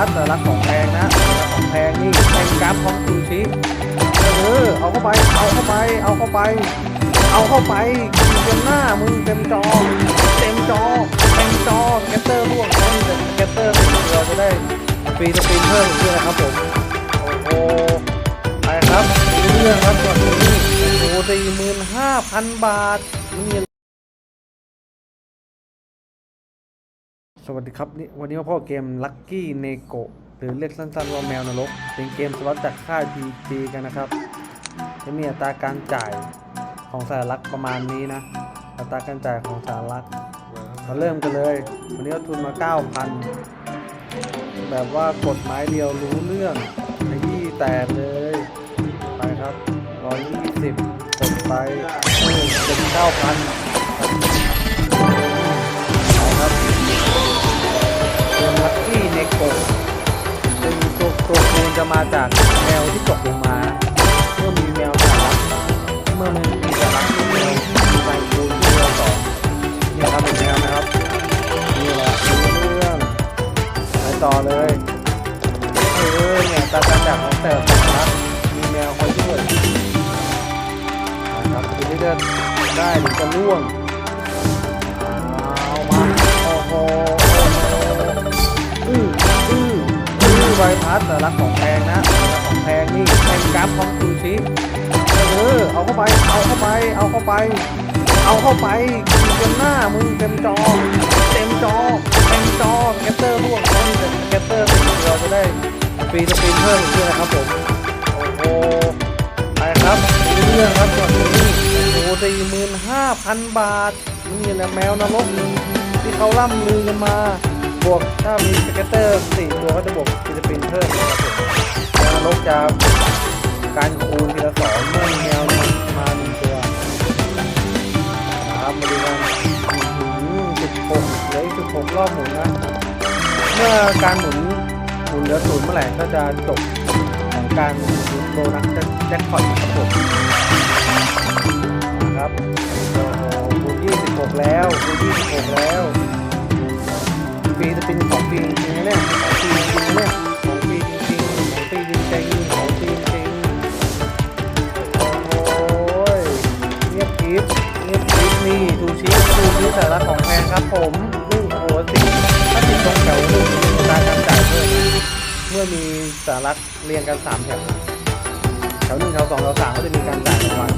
ัสแต่ละของแพงนะของแพงนี่แพงกราฟของซูชิเออเอาเข้าไป เอาเข้าไป เอาเข้าไป เอาเข้าไปเต็มหน้ามึงเต็มจอ เต็มจอ เต็มจอแกตเตอร์ร่วงต้องมีแกตเตอร์เราจะได้ฟรีสปินเพิ่มด้วยนะครับผมโอ้โหไปครับเรื่องครับส่วนนี้โอ้โหสี่หมื่นห้าพันบาทนี่ สวัสดีครับนี่วันนี้มาพบกับเกม Lucky Neko หรือเรียกสั้นๆว่าแมวนรก เป็นเกมสล็อตจากค่าย PG กันนะครับ จะมีอัตราการจ่ายของสารักประมาณนี้นะ อัตราการจ่ายของสารักเราเริ่มกันเลย วันนี้เราทุนมา 9,000 แบบว่ากดไม้เดียวรู้เรื่องขยี้แตกเลย ไปครับ 120กดไปเป็น9,000 จะมาจากแมวที่ตกลงมาเมื่อมีแมวสารักเมื่อมันมีสารักแมวมีไมคูณที่เราสองนี่ครับเป็นแมวนะครับนี่แหละรู้เรื่องไปต่อเลยเออเนี่ยตากาจากของแต่ละสารักมีแมวคอยช่วยนะครับทีนี้จะได้หรือจะล่วงเอามาโอ้โห อื้อใบพัดแต่ละของแพงนะของแพงนี่แพงกราฟของซูชิเออเอาเข้าไป เอาเข้าไป เอาเข้าไป เอาเข้าไปเต็มหน้ามึงเต็มจอ เต็มจอ เต็มจอแกตเตอร์ร่วงต้องมีแกตเตอร์เราจะได้ฟรีสปินเพิ่มอีกด้วยนะครับผม โอ้โหไปครับมีเรื่องครับส่วนนี้โอ้สี่หมื่นห้าพันบาทนี่แหละแมวนรกที่เขาล่ำลือกันมา บวกถ้ามีสเกตเตอร์สี่ตัวก็จะบวกฟรีสปินเพิ่มนะครับผมแมวนรกจะการคูณทีละสองเมื่อมีแมวมาหนึ่งตัวครับมาดูกันสิบหกเหลืออีกสิบหกรอบหมุนนะ เมื่อการหมุนหมุนเหลือศูนย์เมื่อไหร่ก็จะจบของการหมุนโบนัสแจ็คพอตครับผมครับโอ้โหยี่สิบหกแล้วหมุนยี่สิบหกแล้ว รีจะเป็นของฟรีจริงๆนะเนี่ยของฟรีจริงๆนะเนี่ยของฟรีจริงๆของฟรีจริงๆของฟรีจริงๆโอ้ยเงียบกริบเงียบกริบนี่ดูชิดูชิสาระของแพงครับผมนี่โอ้โหสิถ้าติดตรงแถวหนึ่งมีการการจ่ายเพิ่มเมื่อมีสาระเรียงกันสามแถวแถวหนึ่งแถวสองแถวสามก็จะมีการจ่ายรางวัล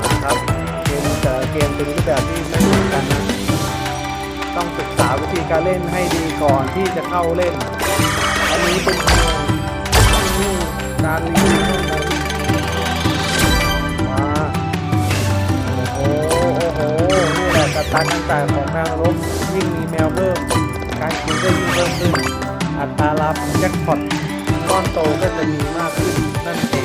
มาครับเกมแต่เกมเป็นรูปแบบที่ไม่เหมือนกันนะ ต้องศึกษาวิธีการเล่นให้ดีก่อนที่จะเข้าเล่น อันนี้เป็นเพียงการรีวิวเท่านั้นมาโอ้โหโอ้โหนี่แหละกัตราการจ่ายของแมวรกยิ่งมีแมวเพิ่มการคิวก็ยิ่งเพิ่มขึ้นอัตรารับแจ็คพอตก้อนโตก็จะมีมากขึ้น